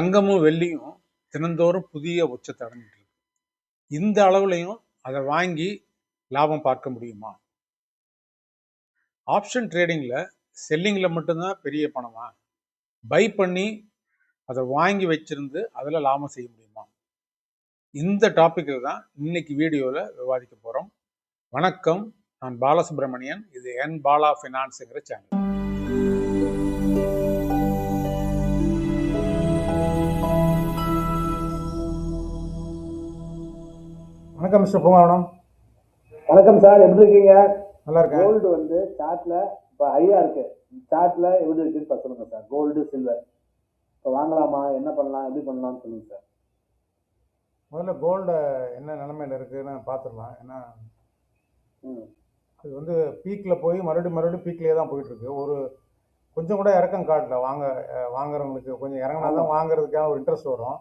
தங்கமும் வெள்ளியும் தினந்தோறும் புதிய உச்சத்தை அடைஞ்சிட்டு இருக்கு. இந்த அளவுலையும் அதை வாங்கி லாபம் பார்க்க முடியுமா? ஆப்ஷன் ட்ரேடிங்கில் செல்லிங்கில் மட்டும்தான் பெரிய பணமா? பை பண்ணி அதை வாங்கி வச்சிருந்து அதில் லாபம் செய்ய முடியுமா? இந்த டாப்பிக்கில் தான் இன்னைக்கு வீடியோவில் விவாதிக்க போகிறோம் வணக்கம் நான் பாலசுப்ரமணியன். இது என் பாலா ஃபினான்ஸுங்கிற சேனல் வணக்கம் மிஸ்டர் பூங்காவனம். வணக்கம் சார் எப்படி இருக்கீங்க? நல்லா இருக்கேன். கோல்டு வந்து சார்ட்ல இப்போ ஹையா இருக்கு. சார்ட்ல எப்படி இருக்குன்னு இப்ப சொல்லுங்க சார். கோல்டு சில்வர் இப்போ வாங்கலாமா? என்ன பண்ணலாம்? எப்படி பண்ணலாம்னு சொல்லுங்க சார். முதல்ல கோல்டு என்ன நிலமையில இருக்குன்னு பார்த்துடலாம். ஏன்னா அது வந்து பீக்கில் போய் மறுபடியும் மறுபடியும் பீக்லேயே தான் போயிட்டு இருக்கு. ஒரு கொஞ்சம் கூட இறக்கம் காட்டல. வாங்க வாங்குறவங்களுக்கு கொஞ்சம் இறங்கினா தான் வாங்குறதுக்காக ஒரு இன்ட்ரெஸ்ட் வரும்.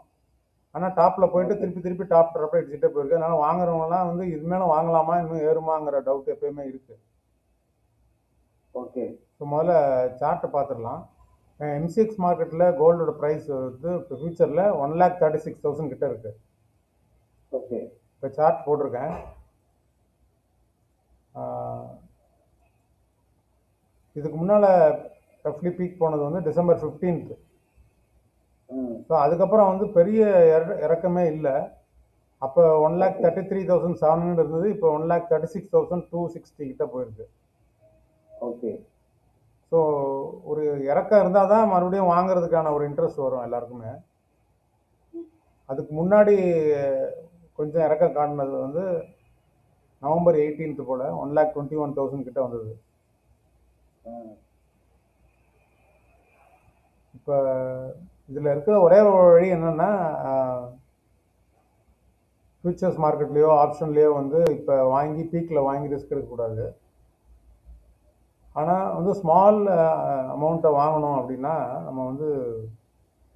ஆனால் டாப்பில் போயிட்டு திருப்பி திருப்பி டாப் ட்ராப் அடிச்சுட்டே போயிருக்கு. அதனால வாங்குறவங்கலாம் வந்து இது மேலே வாங்கலாமா இன்னும் ஏறுமாங்கிற டவுட் எப்பயுமே இருக்கு. ஓகே ஸோ முதல்ல சார்ட்டை பார்த்துடலாம் எம்சிஎக்ஸ் மார்க்கெட்டில் கோல்டோட ப்ரைஸ் வந்து இப்போ ஃபியூச்சரில் one lakh thirty six thousand கிட்ட இருக்கு. ஓகே இப்போ சார்ட் போட்டிருக்கேன். இதுக்கு முன்னால் ரஃப்லி பீக் போனது வந்து டிசம்பர் 15th ம் ஸோ அதுக்கப்புறம் வந்து பெரிய இற- இறக்கமே இல்லை. அப்போ one lakh thirty three thousand seven hundred இருந்தது. இப்போ one lakh thirty six thousand two sixty கிட்ட போயிருக்கு. ஓகே. ஸோ ஒரு இறக்கம் இருந்தால் தான் மறுபடியும் வாங்குறதுக்கான ஒரு இன்ட்ரெஸ்ட் வரும் எல்லாருக்குமே. அதுக்கு முன்னாடி கொஞ்சம் இறக்கம் காட்டினது வந்து நவம்பர் 18th போல் one lakh twenty one thousand கிட்ட வந்தது. இப்போ இதில் இருக்கிற ஒரே ஒரு வழி என்னென்னா ஃபியூச்சர்ஸ் மார்க்கெட்லேயோ ஆப்ஷன்லேயோ வந்து இப்போ வாங்கி பீக்கில் வாங்கி ரிஸ்க் எடுக்கக்கூடாது. ஆனால் வந்து ஸ்மால் அமௌண்ட்டை வாங்கணும் அப்படின்னா நம்ம வந்து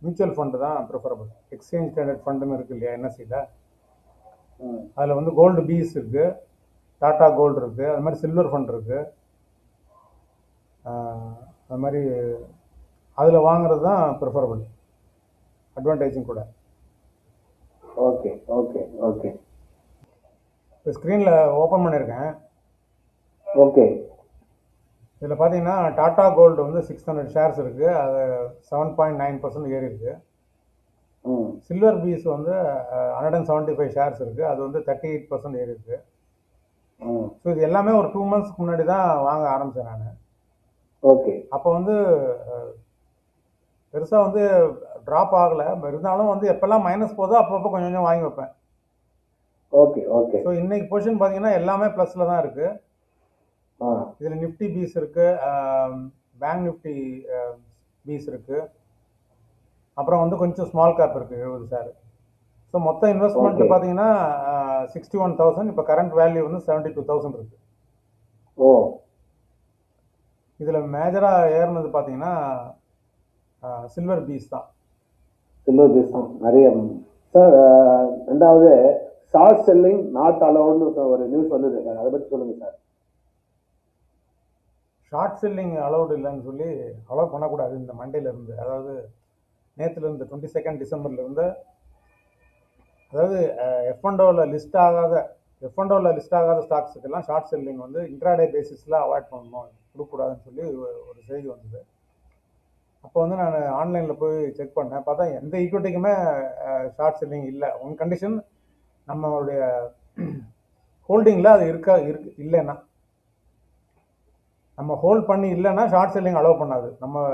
மியூச்சுவல் ஃபண்டு தான் ப்ரிஃபரபிள் எக்ஸ்சேஞ்ச் ஸ்டாண்டர்ட் ஃபண்டுன்னு இருக்கு இல்லையா என்எஸ்சியில் அதில் வந்து கோல்டு பீஸ் இருக்குது டாட்டா கோல்டு இருக்குது அது மாதிரி சில்வர் ஃபண்ட் இருக்குது அது மாதிரி அதில் வாங்குறது தான் ப்ரிஃபரபிள் அட்வான்டேஜும் கூட. ஓகே ஓகே ஓகே இப்போ ஸ்க்ரீனில் ஓப்பன் பண்ணியிருக்கேன் ஓகே இதில் பார்த்தீங்கன்னா டாடா கோல்டு வந்து சிக்ஸ் ஹண்ட்ரட் ஷேர்ஸ் இருக்குது அது செவன் பாயிண்ட் நைன் பர்சன்ட் ஏறி இருக்குது ம். சில்வர் பீஸ் வந்து hundred and seventy five shares இருக்குது அது வந்து தேர்ட்டி எயிட் பர்சன்ட் ஏறி இருக்குது ஸோ இது எல்லாமே ஒரு டூ மந்த்ஸ்க்கு முன்னாடி தான் வாங்க ஆரம்பித்தேன் நான். ஓகே அப்போ வந்து பெருசாக வந்து ட்ராப் ஆகலை. இருந்தாலும் வந்து எப்போல்லாம் மைனஸ் போதோ அப்பப்போ கொஞ்சம் கொஞ்சம் வாங்கி வைப்பேன். ஓகே ஓகே ஸோ இன்னைக்கு பொசிஷன் பார்த்தீங்கன்னா எல்லாமே ப்ளஸில் தான் இருக்குது இதில் நிஃப்டி பீஸ் இருக்குது பேங்க் நிஃப்டி பீஸ் இருக்குது அப்புறம் வந்து கொஞ்சம் ஸ்மால் கேப் இருக்குது எழுபது ஷேர் ஸோ மொத்த இன்வெஸ்ட்மெண்ட் Okay. பார்த்தீங்கன்னா சிக்ஸ்டி ஒன் தௌசண்ட் இப்போ கரண்ட் வேல்யூ வந்து செவன்ட்டி டூ தௌசண்ட் இருக்குது ஓ. இதில் மேஜராக ஏறினது பார்த்தீங்கன்னா சில்வர் பீஸ் தான். சில்வர் பேசும் நிறைய. சார் ரெண்டாவது ஷார்ட் செல்லிங் நாட் அலவுட்னு ஒரு நியூஸ் வந்தது. அதை பற்றி சொல்லுங்க சார் ஷார்ட் செல்லிங் அலௌடு இல்லைன்னு சொல்லி அலோவ் பண்ணக்கூடாது இந்த மண்டேல இருந்து. அதாவது நேத்துல இருந்து டுவெண்ட்டி செகண்ட் டிசம்பர்ல இருந்து அதாவது எஃப்என்டோவில் லிஸ்ட் ஆகாத எஃப்என்டோவில் லிஸ்ட் ஆகாத ஸ்டாக்ஸுக்கெல்லாம் ஷார்ட் செல்லிங் வந்து இன்ட்ராடே பேசிஸில் அவாய்ட் பண்ணணும். கொடுக்கக்கூடாதுன்னு சொல்லி ஒரு செய்தி வந்தது. அப்போ வந்து நான் ஆன்லைனில் போய் செக் பண்ணேன். பார்த்தா எந்த ஈக்விட்டிக்குமே ஷார்ட் செல்லிங் இல்லை. ஒன் கண்டிஷன் நம்மளுடைய ஹோல்டிங்கில் அது இருக்கா இருக்கு இல்லைன்னா. நம்ம ஹோல்ட் பண்ணி இல்லைன்னா ஷார்ட் செல்லிங் அலோவ் பண்ணாது. நம்ம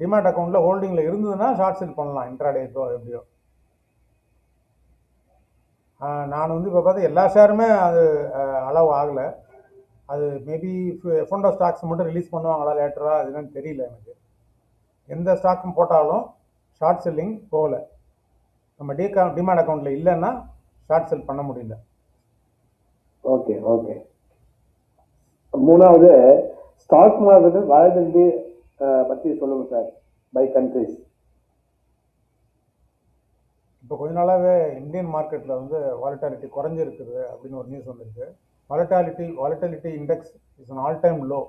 டிமேட் அக்கௌண்ட்டில் ஹோல்டிங்கில் இருந்ததுன்னா ஷார்ட் செல் பண்ணலாம் இன்ட்ராடேக்கோ எப்படியோ. நான் வந்து இப்போ பார்த்தா எல்லா ஷேருமே அது அலோவ் ஆகலை. அது maybe F and O stocks மட்டும் ரிலீஸ் பண்ணுவாங்களா லேட்டரா அது என்னன்னு தெரியல எனக்கு. எந்த ஸ்டாக்கும் போட்டாலும் ஷார்ட் செல்லிங் போகல. நம்ம டி டிமேட் அக்கௌண்ட்டில் இல்லைன்னா ஷார்ட் செல் பண்ண முடியல. Okay okay. மூணாவது ஸ்டாக் மார்க்கெட் வாலட்டிலிட்டி பற்றி சொல்லுங்க சார் பை கண்ட்ரிஸ். இப்போ கொஞ்ச நாளாகவே இந்தியன் மார்க்கெட்டில் வந்து வாலட்டாலிட்டி குறைஞ்சிருக்குது அப்படின்னு ஒரு நியூஸ் வந்திருக்கு. Volatility volatility index is an all time low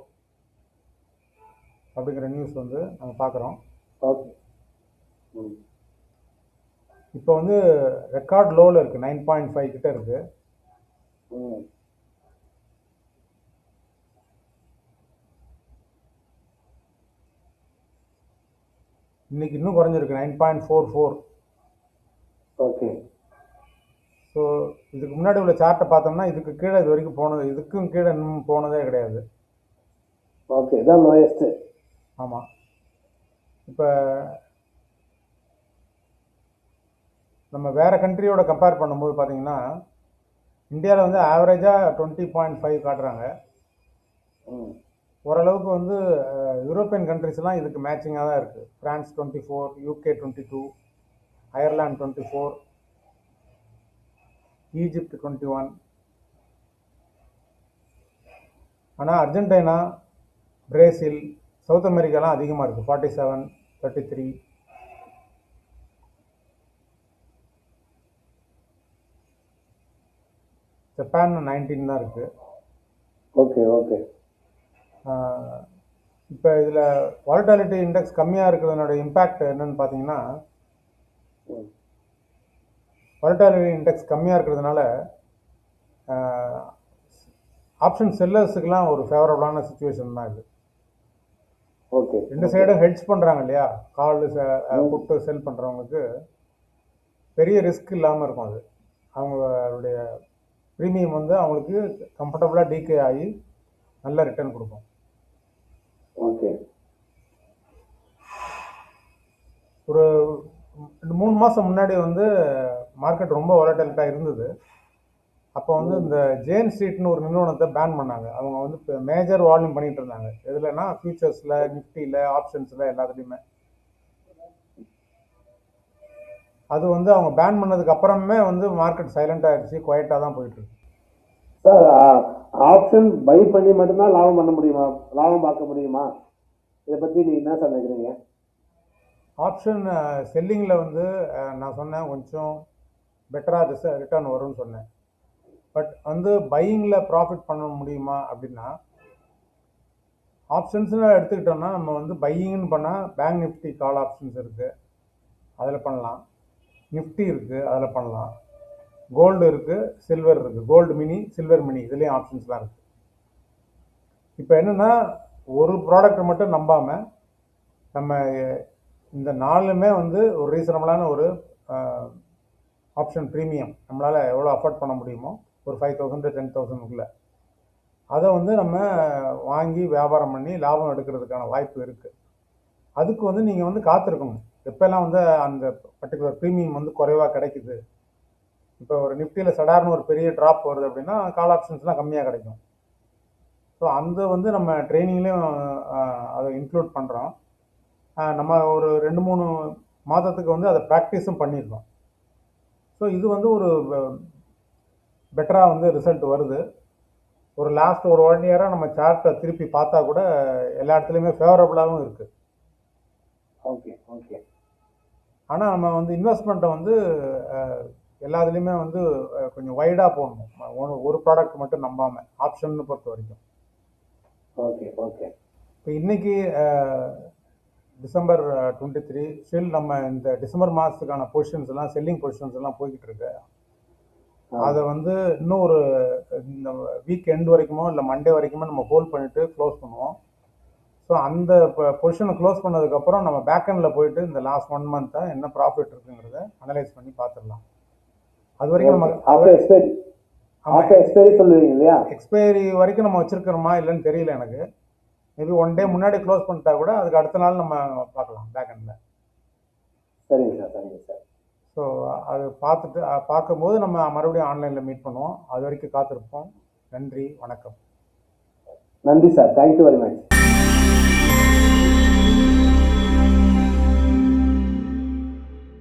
அப்படிங்கிற நியூஸ் வந்து நம்ம பார்க்குறோம் ஓகே இப்போ வந்து ரெக்கார்ட் லோவில் இருக்குது நைன் பாயிண்ட் ஃபைவ் கிட்ட இருக்குது ம். இன்னைக்கு இன்னும் குறைஞ்சிருக்கு nine point four four okay. So இதுக்கு முன்னாடி உள்ள சார்ட்டை பார்த்தோம்னா இதுக்கு கீழே இது வரைக்கும் போனது இதுக்கும் கீழே இன்னும் போனதே கிடையாது. ஓகே இதான் லோயஸ்ட் ஆமாம் இப்போ நம்ம வேறு கண்ட்ரியோட கம்பேர் பண்ணும்போது பார்த்தீங்கன்னா இந்தியாவில் வந்து ஆவரேஜாக டுவெண்ட்டி பாயிண்ட் ஃபைவ் காட்டுறாங்க. ஓரளவுக்கு வந்து யூரோப்பியன் கண்ட்ரிஸ்லாம் இதுக்கு மேட்சிங்காக தான் இருக்குது France twenty four UK twenty two Ireland twenty four Egypt twenty one ஆனால் அர்ஜென்டினா பிரேசில் சவுத் அமெரிக்காலாம் அதிகமாக இருக்குது forty seven thirty three Japan nineteen தான் இருக்குது ஓகே ஓகே இப்போ இதில் வாலட்டாலிட்டி இண்டெக்ஸ் கம்மியாக இருக்கிறதுனோட இம்பேக்ட் என்னன்னு பார்த்தீங்கன்னா வாலட்டாலிட்டி இண்டெக்ஸ் கம்மியாக இருக்கிறதுனால ஆப்ஷன் செல்லர்ஸுக்கெலாம் ஒரு ஃபேவரபுளான சுச்சுவேஷன் தான் இது. ஓகே. ரெண்டு சைடும் ஹெட்ஜ் பண்ணுறாங்க இல்லையா கால் புட்டு செல் பண்ணுறவங்களுக்கு பெரிய ரிஸ்க் இல்லாமல் இருக்கும் அது. அவங்களுடைய ப்ரீமியம் வந்து அவங்களுக்கு கம்ஃபர்டபுளாக டீகே ஆகி நல்ல ரிட்டர்ன் கொடுக்கும். ஓகே. ஒரு ரெண்டு மூணு மாதம் முன்னாடி வந்து மார்க்கெட் ரொம்ப வாலட்டிலிட்டாக இருந்தது. அப்போ வந்து இந்த ஜேன் ஸ்ட்ரீட்னு ஒரு நிறுவனத்தை பேன் பண்ணாங்க. அவங்க வந்து இப்போ மேஜர் வால்யூம் பண்ணிட்டு இருந்தாங்க. எதுலன்னா ஃபியூச்சர்ஸில் நிஃப்டியில் ஆப்ஷன்ஸில் எல்லாத்துலேயுமே. அது வந்து அவங்க பேன் பண்ணதுக்கு அப்புறமே வந்து மார்க்கெட் சைலண்ட் ஆயிடுச்சு குவைட்டாக தான் போயிட்டு இருக்கு. சார் ஆப்ஷன் பை பண்ணி மட்டும்தான் லாபம் பண்ண முடியுமா? லாபம் பார்க்க முடியுமா? இதை பற்றி நீங்கள் என்ன சார் நினைக்கிறீங்க? ஆப்ஷன் செல்லிங்கில் வந்து நான் சொன்னேன் கொஞ்சம் பெட்டராக ரிட்டர்ன் வரும்னு சொன்னேன். பட் வந்து பையிங்கில் ப்ராஃபிட் பண்ண முடியுமா அப்படின்னா ஆப்ஷன்ஸ்னு எடுத்துக்கிட்டோம்னா நம்ம வந்து பையிங்னு பண்ணால் பேங்க் நிஃப்டி கால் ஆப்ஷன்ஸ் இருக்குது அதில் பண்ணலாம். நிஃப்டி இருக்குது அதில் பண்ணலாம். கோல்டு இருக்குது சில்வர் இருக்குது கோல்டு மினி சில்வர் மினி இதுலேயும் ஆப்ஷன்ஸ்லாம் இருக்குது இப்போ என்னென்னா ஒரு ப்ராடக்ட்டை மட்டும் நம்பாமல் நம்ம இந்த நாலுமே வந்து ஒரு ரீசனபிளான ஒரு ஆப்ஷன் ப்ரீமியம் நம்மளால் எவ்வளோ அஃபோர்ட் பண்ண முடியுமோ ஒரு ஃபைவ் தௌசண்ட் டென் தௌசண்ட்குள்ளே அதை வந்து நம்ம வாங்கி வியாபாரம் பண்ணி லாபம் எடுக்கிறதுக்கான வாய்ப்பு இருக்குது அதுக்கு வந்து நீங்கள் வந்து காத்திருக்கணும். எப்போல்லாம் வந்து அந்த பர்டிகுலர் ப்ரீமியம் வந்து குறைவாக கிடைக்குது. இப்போ ஒரு நிஃப்டியில் சடார்னு ஒரு பெரிய ட்ராப் வருது அப்படின்னா கால் ஆப்ஷன்ஸ்லாம் கம்மியாக கிடைக்கும். ஸோ அந்த வந்து நம்ம ட்ரைனிங்லேயும் அதை இன்க்ளூட் பண்ணுறோம் நம்ம ஒரு ரெண்டு மூணு மாதத்துக்கு வந்து அதை ப்ராக்டிஸும் பண்ணியிருக்கோம் ஸோ இது வந்து ஒரு பெட்டராக வந்து ரிசல்ட் வருது. ஒரு லாஸ்ட் ஒரு ஒன் இயராக நம்ம சார்ட்டை திருப்பி பார்த்தா கூட எல்லா இடத்துலையுமே ஃபேவரபுளாகவும் இருக்குது ஓகே ஓகே ஆனால் நம்ம வந்து இன்வெஸ்ட்மெண்ட்டை வந்து எல்லா இதுலேயுமே வந்து கொஞ்சம் வைடாக போடணும். ஒரு- ஒரு ப்ராடக்ட் மட்டும் நம்பாமல் ஆப்ஷன்னு பொறுத்த வரைக்கும். ஓகே ஓகே இப்போ இன்னைக்கு அஹ், டிசம்பர் டுவெண்ட்டி த்ரீ ஸ்டில் நம்ம இந்த டிசம்பர் மாதத்துக்கான பொசிஷன்ஸ் எல்லாம் செல்லிங் பொசிஷன்ஸ் எல்லாம் போய்கிட்டு இருக்கு. அதை வந்து இன்னும் ஒரு இந்த வீக் எண்ட் வரைக்குமோ இல்லை மண்டே வரைக்குமோ நம்ம ஹோல்ட் பண்ணிட்டு க்ளோஸ் பண்ணுவோம். ஸோ அந்த பொசிஷனை க்ளோஸ் பண்ணதுக்கப்புறம் நம்ம பேக் எண்டில் போயிட்டு இந்த லாஸ்ட் ஒன் மந்த்தாக என்ன ப்ராஃபிட் இருக்குங்கிறத அனலைஸ் பண்ணி பார்த்துடலாம் அது வரைக்கும் நம்ம எக்ஸ்பைரி ஆஃப்டர் எக்ஸ்பைரி சொல்லுவீங்க இல்லையா? எக்ஸ்பைரி வரைக்கும் நம்ம வச்சிருக்கிறோமா இல்லைன்னு தெரியல எனக்கு. மேபி ஒன் டே முன்னாடி க்ளோஸ் பண்ணிட்டா கூட அதுக்கு அடுத்த நாள் நம்ம பார்க்கலாம் பேக் எண்டில் சரிங்க சார் சரிங்க சார். ஸோ அது பார்த்துட்டு பார்க்கும்போது நம்ம மறுபடியும் ஆன்லைனில் மீட் பண்ணுவோம். அது வரைக்கும் காத்திருப்போம். நன்றி வணக்கம். நன்றி சார். Thank you very much